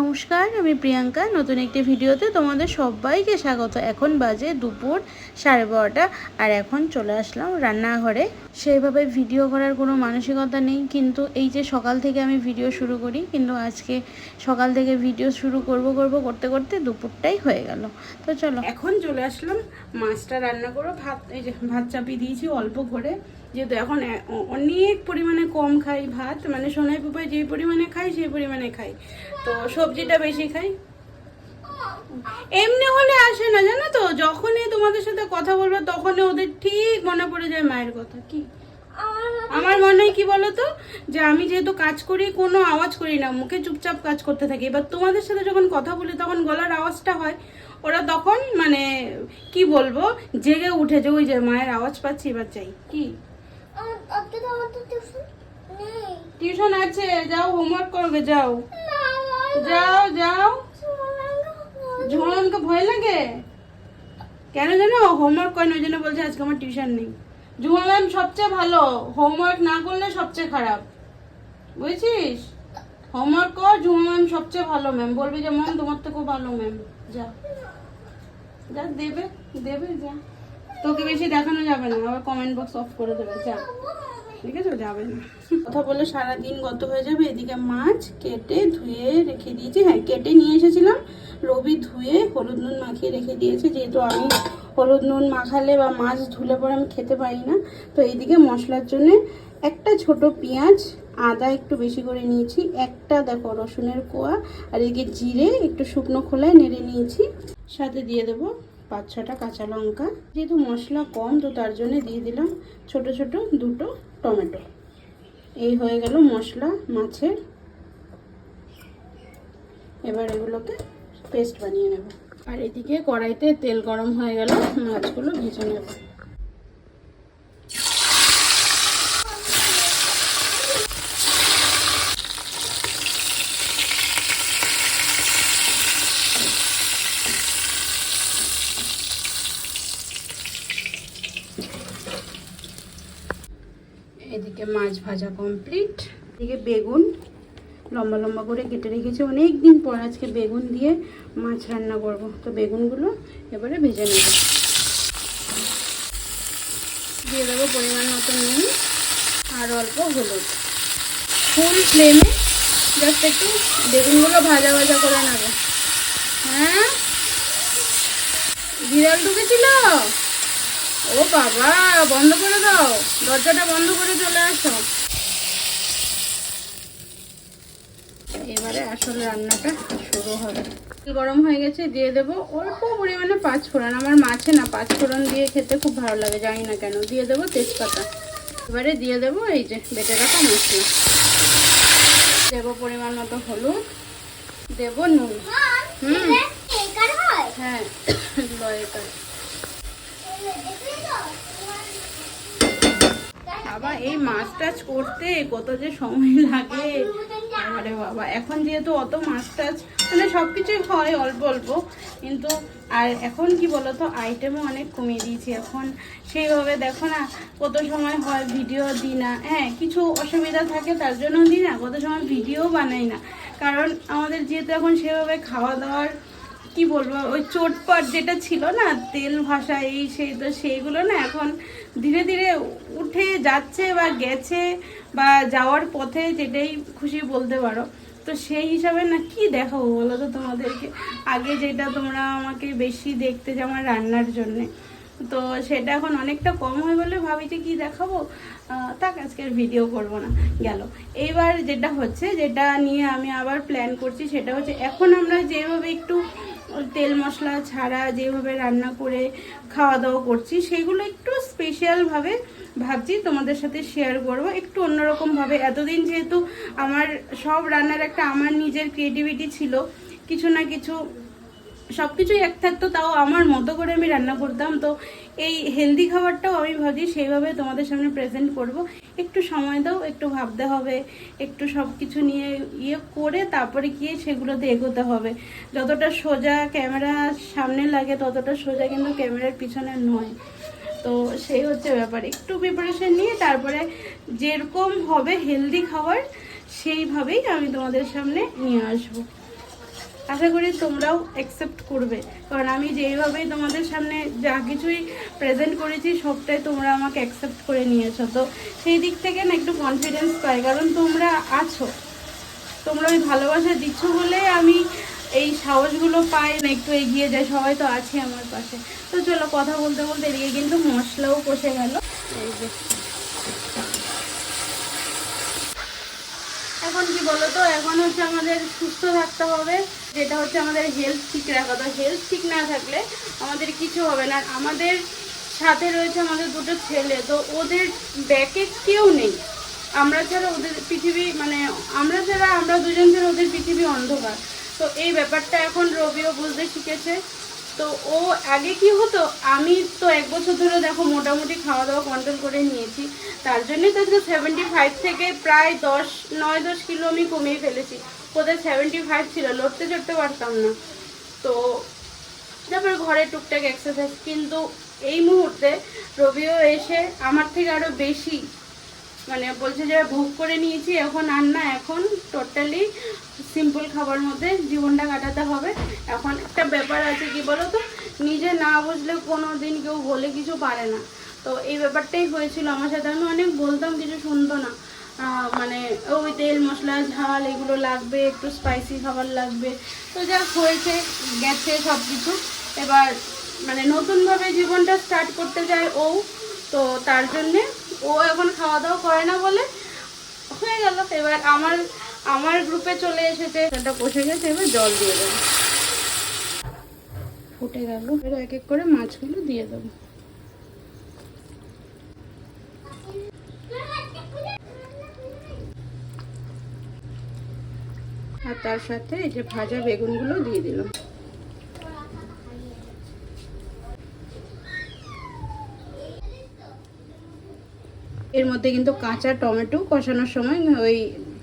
নমস্কার, আমি প্রিয়াঙ্কা। নতুন একটি ভিডিওতে তোমাদের সবাইকে স্বাগত। এখন বাজে দুপুর সাড়ে বারোটা আর এখন চলে আসলাম রান্নাঘরে। সেইভাবে ভিডিও করার কোনো মানসিকতা নেই, কিন্তু এই যে সকাল থেকে আমি ভিডিও শুরু করি, কিন্তু আজকে সকাল থেকে ভিডিও শুরু করব করব করতে করতে দুপুরটাই হয়ে গেল। তো চলো। এখন চলে আসলাম, মাছটা রান্না করো ভাত, এই যে ভাত চাপিয়ে দিয়েছি অল্প করে। যেহেতু এখন অনেক পরিমাণে কম খাই ভাত মানে সোনাই পুপায় যে পরিমাণে খাই, সেই পরিমাণে খাই। তো সবজিটা বেশি খাই? এমনি হলে আসে না জানো তো? যখনই তোমাদের সাথে কথা বলব তখনই ওদের ঠিক মনে পড়ে যায় মায়ের কথা। কি? আমার মনে হয় কি বলতো? যে আমি যেহেতু কাজ করি কোনো আওয়াজ করি না মুখে চুপচাপ কাজ করতে থাকি। এবার তোমাদের সাথে যখন কথা বলি তখন গলার আওয়াজটা হয়। ওরা তখন মানে কি বলব? জেগে উঠে যে ওই যে মায়ের আওয়াজ পাচ্ছি এবার চাই কি? টিউশন আছে যাও হোমওয়ার্ক করবে যাও। না। যাও যাও। ঝুমনকে ভয় লাগে? কেন জানো? হোমওয়ার্ক করে না ওই জন্য বলছে আজকে আমার টিউশন নেই। ঝুমা ম্যাম সবচেয়ে ভালো। হোমওয়ার্ক না করলে সবচেয়ে খারাপ। বুঝছিস? হোমওয়ার্ক কর ঝুমা ম্যাম সবচেয়ে ভালো ম্যাম বলবি যে ম্যাম তোমার থেকেও ভালো ম্যাম যা। যা, দেবে দেবে, যা। তোকে বেশি দেখানো যাবে না। আবার কমেন্ট বক্স অফ করে দেবে, যা। আছে, যাবে। না কথা বলে সারা দিন গত হয়ে যাবে, এদিকে মাছ কেটে ধুয়ে রেখে দিয়েছি। হ্যাঁ কেটে নিয়ে এসেছিলাম, রবি ধুয়ে হলুদ নুন মাখিয়ে রেখে দিয়েছে, যেহেতু আমি হলুদ নুন মাখালে বা মাছ ধুলে পরে আমি খেতে পারি না। তো এইদিকে মশলার জন্য একটা ছোট পেঁয়াজ, আদা একটু বেশি করে নিয়েছি, একটা দেখো রসুনের কোয়া, আর এদিকে জিরে একটু শুকনো খোলায় নেড়ে নিয়েছি। সাথে দিয়ে দেবো পাঁচ ছটা কাঁচা লঙ্কা। যেহেতু মশলা কম, তো তার জন্য দিয়ে দিলাম ছোট ছোট দুটো টমেটো। এই হয়ে গেল মশলা, মাছের। এবার এগুলোকে পেস্ট বানিয়ে নেব। আর এদিকে কড়াইতে তেল গরম হয়ে গেল, মাছগুলো ভেজে নেব। এদিকে মাছ ভাজা কমপ্লিট এদিকে বেগুন, লম্বা লম্বা করে কেটে রেখেছি। অনেক দিন পর আজকে বেগুন দিয়ে মাছ রান্না করব। তো বেগুনগুলো এবারে ভেজে নেব। দিয়ে দেবো পরিমাণ মতো নুন আর অল্প হলুদ। ফুল ফ্লেমে জাস্ট একটু বেগুনগুলো ভাজা ভাজা করে নেব। হ্যাঁ? বিড়াল ঢুকেছিল? ও বাবা বন্ধ করে দাও। দরজাটা বন্ধ করে চলে আসো। এবারে আসলে রান্নাটা শুরু হবে। গরম হয়ে গেছে দিয়ে দেব অল্প পরিমাণে পাঁচ ফোড়ন আমার মাছে না পাঁচ ফোড়ন দিয়ে খেতে খুব ভালো লাগে জানি না কেন। দিয়ে দেবো তেজপাতা। এবারে দিয়ে দেবো এই যে বেটে রাখা মশলা। দেবো পরিমাণ মতো হলুদ। দেবো নুন। হুম। হ্যাঁ? লয়েকার বাবা, এই মাছ টাছ করতে কত যে সময় লাগে। আরে বাবা, এখন যেহেতু অত মাছ টাছ মানে সব কিছুই হয় অল্প অল্প, কিন্তু আর এখন কি বলতো আইটেমও অনেক কমিয়ে দিয়েছি। এখন সেইভাবে দেখো না কত সময় হয় ভিডিও দিই না। হ্যাঁ কিছু অসুবিধা থাকে তার জন্য দিই না, কত সময় ভিডিও বানাই না। কারণ আমাদের যেহেতু এখন সেভাবে খাওয়া দাওয়ার কি বলব, ওই চোটপাট যেটা ছিল না, তেল ভাষা এই সেই তো সেইগুলো না এখন ধীরে ধীরে উঠে যাচ্ছে বা গেছে বা যাওয়ার পথে যেটাই খুশি বলতে পারো। তো সেই হিসাবে না কি দেখাবো বলো তো তোমাদেরকে? আগে যেটা তোমরা আমাকে বেশি দেখতে যে আমার রান্নার জন্যে। তো সেটা এখন অনেকটা কম হয়ে বলে ভাবি যে কি দেখাবো? থাক আজকের ভিডিও করব না। গেল। এইবার যেটা হচ্ছে, যেটা নিয়ে আমি আবার প্ল্যান করছি, সেটা হচ্ছে এখন আমরা যেভাবে একটু তেল মশলা ছাড়া যেভাবে রান্না করে খাওয়া দাওয়া করছি, সেগুলো একটু স্পেশালভাবে ভাবছি, তোমাদের সাথে শেয়ার করব। একটু অন্যরকমভাবে এতদিন যেহেতু আমার সব রান্নার একটা আমার নিজের ক্রিয়েটিভিটি ছিল, কিছু না কিছু সব কিছুই এক থাকতো, তাও আমার মতো করে আমি রান্না করতাম। তো এই হেলদি খাবারটাও আমি ভাবছি সেইভাবে তোমাদের সামনে প্রেজেন্ট করব। একটু সময় দাও, একটু ভাবতে হবে, একটু সব কিছু নিয়ে ইয়ে করে তারপরে গিয়ে সেগুলোতে এগোতে হবে। যতটা সোজা ক্যামেরা সামনে লাগে, ততটা সোজা কিন্তু ক্যামেরার পিছনে নয়। তো সেই হচ্ছে ব্যাপার। একটু প্রিপারেশন নিয়ে তারপরে যেরকম হবে হেলদি খাবার, সেইভাবেই আমি তোমাদের সামনে নিয়ে আসব। আশা করি তোমরাও অ্যাকসেপ্ট করবে। কারণ আমি যেইভাবেই তোমাদের সামনে যা কিছুই প্রেজেন্ট করেছি, সবটাই তোমরা আমাকে অ্যাকসেপ্ট করে নিয়েছো। তো সেই দিক থেকে না একটু কনফিডেন্স পাই, কারণ তোমরা আছো। তোমরা ওই ভালোবাসা দিচ্ছ বলে আমি এই সাহসগুলো পাই না, একটু এগিয়ে যাই। সবাই তো আছে আমার পাশে। তো চলো কথা বলতে বলতে এদিকে কিন্তু মশলাও কষে গেল। এখন কি বলতো এখন হচ্ছে আমাদের সুস্থ থাকতে হবে। যেটা হচ্ছে আমাদের হেলথ ঠিক রাখা। তো হেলথ ঠিক না থাকলে আমাদের কিছু হবে না। আমাদের সাথে রয়েছে আমাদের দুটো ছেলে, তো ওদের ব্যাকে কেউ নেই। আমরা ছাড়া ওদের পৃথিবী মানে আমরা ছাড়া আমরা দুজন ছাড়া ওদের পৃথিবী অন্ধকার। তো এই ব্যাপারটা এখন রবিও বুঝতে শিখেছে। তো ও আগে কি হতো, আমি তো এক বছর ধরে দেখো মোটামুটি খাওয়া দাওয়া কন্ট্রোল করে নিয়েছি। তার জন্যই তো আজকে সেভেন্টি ফাইভ থেকে প্রায় দশ, নয়, দশ কিলো আমি কমিয়ে ফেলেছি। ওদের সেভেন্টি ফাইভ ছিল লড়তে চড়তে পারতাম না। তো তারপর ঘরে টুকটাক এক্সারসাইজ কিন্তু এই মুহূর্তে রবিও এসে আমার থেকে আরও বেশি মানে বলছে যে ভোগ করে নিয়েছি, এখন আর না, এখন টোটালি সিম্পল খাবার মধ্যে জীবনটা কাটাতে হবে। এখন একটা ব্যাপার আছে কি বলো তো নিজে না বুঝলে কোনো দিন কেউ বলে কিছু পারে না। তো এই ব্যাপারটাই হয়েছিল আমার সাথে, আমি অনেক বলতাম, কিছু শুনতো না। মানে ওই তেল মশলা, ঝাল, এগুলো লাগবে, একটু স্পাইসি খাবার লাগবে। তো যা হয়েছে, গেছে সব কিছু এবার মানে নতুনভাবে জীবনটা স্টার্ট করতে যায় ও। তো তার জন্যে ও এখন খাওয়া দাওয়া করে না বলে হয়ে গেল। এবার আমার আমার গ্রুপে চলে এসেছে। সেটা কষে গেছে, এবার জল দিয়ে দেবো। ফুটে গেল। এক এক করে মাছগুলো দিয়ে দেবো। আর তার সাথে এই যে ভাজা বেগুনগুলো দিয়ে দিলাম। এর মধ্যে কিন্তু কাঁচা টমেটো কষানোর সময় ওই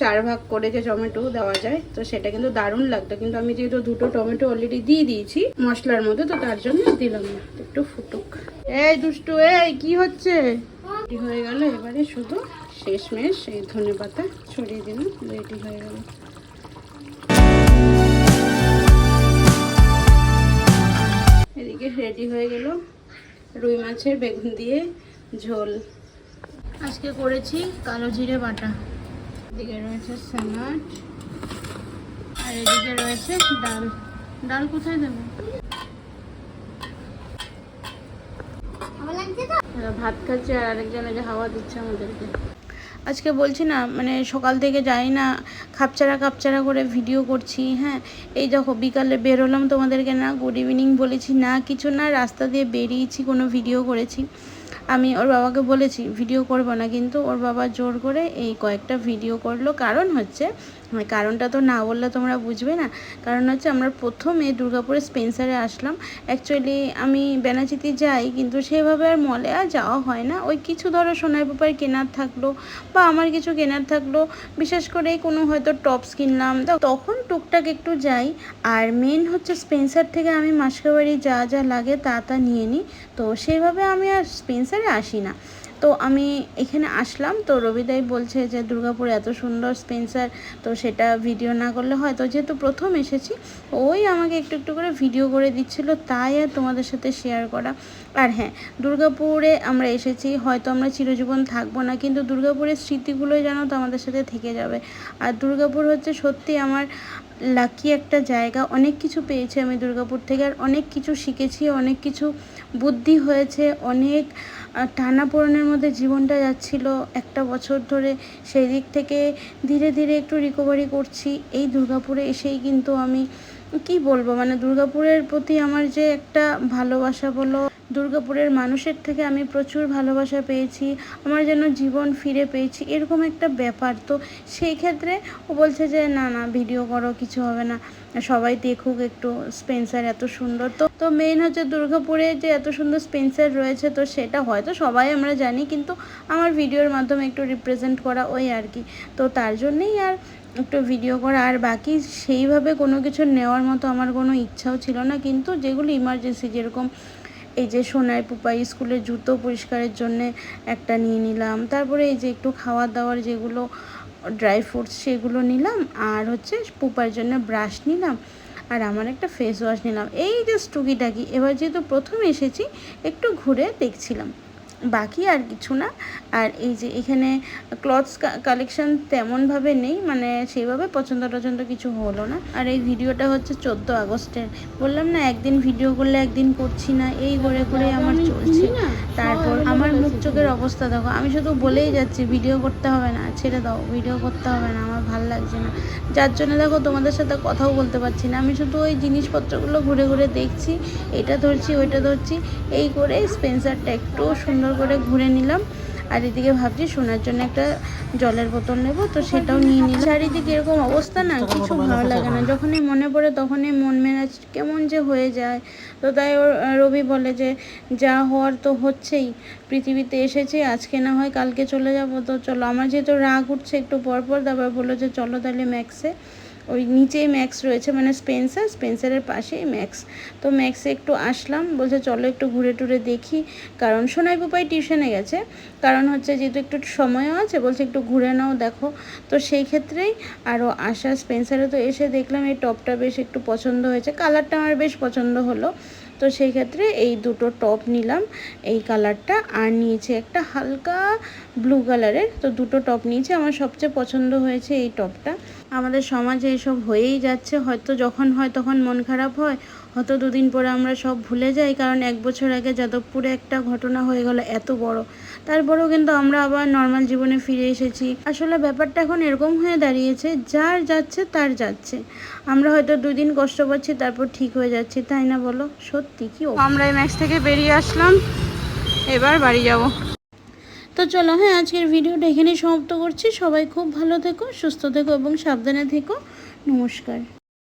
চার ভাগ করে যে টমেটো দেওয়া যায়, তো সেটা কিন্তু দারুণ লাগতো। কিন্তু আমি যেহেতু দুটো টমেটো অলরেডি দিয়ে দিয়েছি মশলার মধ্যে, তো তার জন্য দিলাম না। একটু ফুটুক। এই দুষ্টু, এই কি হচ্ছে? রেডি হয়ে গেল। এবারে শুধু শেষমেশ এই ধনে পাতা ছড়িয়ে দিলাম। রেডি হয়ে গেল। রেডি হয়ে গেল। রুই মাছের বেগুন দিয়ে ঝোল। আজকে করেছি কালো জিরে বাটা। এদিকে রয়েছে স্যালাড। আর এদিকে রয়েছে ডাল। ডাল কোথায় দেবো? ভাত খাচ্ছে আর আরেকজনে যে হাওয়া দিচ্ছে আমাদেরকে। আজকে বলছি না মানে সকাল থেকে যাই না খাপচারা খাপচারা করে ভিডিও করছি হ্যাঁ? এই দেখো, বিকালে বেরোলাম তোমাদেরকে না গুড ইভিনিং বলেছি, না কিছু না, রাস্তা দিয়ে বেরিয়েছি, কোনো ভিডিও করেছি। আমি ওর বাবাকে বলেছি ভিডিও করব না, কিন্তু ওর বাবা জোর করে এই কয়েকটা ভিডিও করল। কারণ হচ্ছে মানে কারণটা তো না বললে তোমরা বুঝবে না। কারণ হচ্ছে আমরা প্রথমে দুর্গাপুরে স্পেন্সারে আসলাম। অ্যাকচুয়ালি আমি বেনাচিতি যাই, কিন্তু সেভাবে আর মলে আর যাওয়া হয় না। ওই কিছু ধরো সোনার পেপার কেনার থাকল বা আমার কিছু কেনার থাকল। বিশেষ করে কোনো হয়তো টপস কিনলাম। তখন টুকটাক একটু যাই। আর মেন হচ্ছে স্পেন্সার থেকে আমি মাসকাবাড়ি যা যা লাগে তা তা নিয়ে নিই। তো সেভাবে আমি আর স্পেন্সারে আসি না। তো আমি এখানে আসলাম। তো রবিদাই বলছে যে, দুর্গাপুর এত সুন্দর স্পেন্সার, তো সেটা ভিডিও না করলে হয়। তো যেহেতু প্রথম এসেছি, ওই আমাকে একটু একটু করে ভিডিও করে দিচ্ছিল, তাই আর তোমাদের সাথে শেয়ার করা। আর হ্যাঁ দুর্গাপুরে আমরা এসেছি, হয়তো আমরা চিরজীবন থাকব না, কিন্তু দুর্গাপুরের স্মৃতিগুলোই যেন তো আমাদের সাথে থেকে যাবে। আর দুর্গাপুর হচ্ছে সত্যি আমার লাকি একটা জায়গা। অনেক কিছু পেয়েছি আমি দুর্গাপুর থেকে আর অনেক কিছু শিখেছি, অনেক কিছু বুদ্ধি হয়েছে, অনেক টানা পোড়েনের মধ্যে জীবনটা যাচ্ছিল। একটা বছর ধরে সেই দিক থেকে ধীরে ধীরে একটু রিকভারি করছি। এই দুর্গাপুরে এসেই কিন্তু আমি, কি বলব? মানে দুর্গাপুরের প্রতি আমার যে একটা ভালোবাসা বলো দুর্গাপুরের মানুষের থেকে আমি প্রচুর ভালোবাসা পেয়েছি, আমার যেন জীবন ফিরে পেয়েছি, এরকম একটা ব্যাপার। তো সেই ক্ষেত্রে ও বলছে যে, না না, ভিডিও করো, কিছু হবে না। সবাই দেখুক একটু স্পেন্সার এত সুন্দর। তো তো মেন হচ্ছে দুর্গাপুরে যে এত সুন্দর স্পেন্সার রয়েছে, তো সেটা হয়তো সবাই আমরা জানি, কিন্তু আমার ভিডিওর মাধ্যমে একটু রিপ্রেজেন্ট করা ওই আর কি। তো তার জন্যেই আর একটু ভিডিও করা, আর বাকি সেইভাবে কোনো কিছু নেওয়ার মতো আমার কোনো ইচ্ছাও ছিল না, কিন্তু যেগুলো ইমার্জেন্সি যেরকম এই যে সোনাই পুপা স্কুলের জুতো পরিষ্কারের জন্য একটা নিয়ে নিলাম। তারপরে এই যে একটু খাওয়া দাওয়ার যেগুলো ড্রাই ফ্রুটস সেগুলো নিলাম, আর হচ্ছে পুপার জন্য ব্রাশ নিলাম, আর আমার একটা ফেস ওয়াশ নিলাম। এই যে স্টুকিটাকি এবার যেহেতু প্রথমে এসেছি, একটু ঘুরে দেখছিলাম। বাকি আর কিছু না। আর এই যে এখানে ক্লথস কালেকশন তেমনভাবে নেই মানে সেইভাবে পছন্দ টছন্দ কিছু হলো না। আর এই ভিডিওটা হচ্ছে চোদ্দ আগস্টের। বললাম না একদিন ভিডিও করলে একদিন করছি না এই করে করে আমার চলছে। তারপর আমার মুখ চোখের অবস্থা দেখো আমি শুধু বলেই যাচ্ছি ভিডিও করতে হবে না ছেড়ে দাও ভিডিও করতে হবে না আমার ভালো লাগছে না। যার জন্য দেখো তোমাদের সাথে কথাও বলতে পারছি না আমি শুধু ওই জিনিসপত্রগুলো ঘুরে ঘুরে দেখছি এটা ধরছি ওইটা ধরছি এই করে স্পেন্সারটা একটু সুন্দর করে ঘুরে নিলাম। আর এদিকে ভাবছি শোনার জন্য একটা জলের বোতল নেব, তো সেটাও নিয়ে নিলাম। চারিদিকে এরকম অবস্থা না, কিছু ভালো লাগে না। যখনই মনে পড়ে তখনই মন মেজাজ কেমন যে হয়ে যায়। তো তাই রবি বলে যে, যা হওয়ার তো হচ্ছেই, পৃথিবীতে এসেছে, আজকে না হয় কালকে চলে যাব। তো চলো, আমার যেহেতু রাগ উঠছে একটু পরপর, তারপর বলল যে, চলো তাহলে ম্যাক্সে। ওই নিচেই ম্যাক্স রয়েছে মানে স্পেন্সার, স্পেন্সারের পাশেই ম্যাক্স। তো ম্যাক্সে একটু আসলাম, বলছে চলো একটু ঘুরে টুরে দেখি, কারণ সোনাই পোপাই টিউশনে গেছে। কারণ হচ্ছে যেহেতু একটু সময়ও আছে, বলছে একটু ঘুরে নাও, দেখো। তো সেই ক্ষেত্রেই আরও আসা স্পেন্সারে তো এসে দেখলাম এই টপটা বেশ একটু পছন্দ হয়েছে, কালারটা আমার বেশ পছন্দ হলো। তো সেই ক্ষেত্রে এই দুটো টপ নিলাম, এই কালারটা আর নিয়েছে একটা হালকা ব্লু কালারের তো দুটো টপ নিয়েছে। আমার সবচেয়ে পছন্দ হয়েছে এই টপটা আমাদের সমাজে এসব হয়েই যাচ্ছে। হয়তো যখন হয় তখন মন খারাপ হয়। হয়তো দুদিন পরে আমরা সব ভুলে যাই, কারণ এক বছর আগে যাদবপুরে একটা ঘটনা হয়ে গেল এত বড়। তারপরেও কিন্তু আমরা আবার নর্মাল জীবনে ফিরে এসেছি। আসলে ব্যাপারটা এখন এরকম হয়ে দাঁড়িয়েছে যার যাচ্ছে তার যাচ্ছে। আমরা হয়তো দুদিন কষ্ট পাচ্ছি তারপর ঠিক হয়ে যাচ্ছি তাই না বলো? সত্যি কি আমরা এই ম্যাক্স থেকে বেরিয়ে আসলাম এবার বাড়ি যাব। তো চলো হ্যাঁ আজকের ভিডিওটা এখানেই সমাপ্ত করছি। সবাই খুব ভালো থেকো সুস্থ থেকো এবং সাবধানে থেকো। নমস্কার।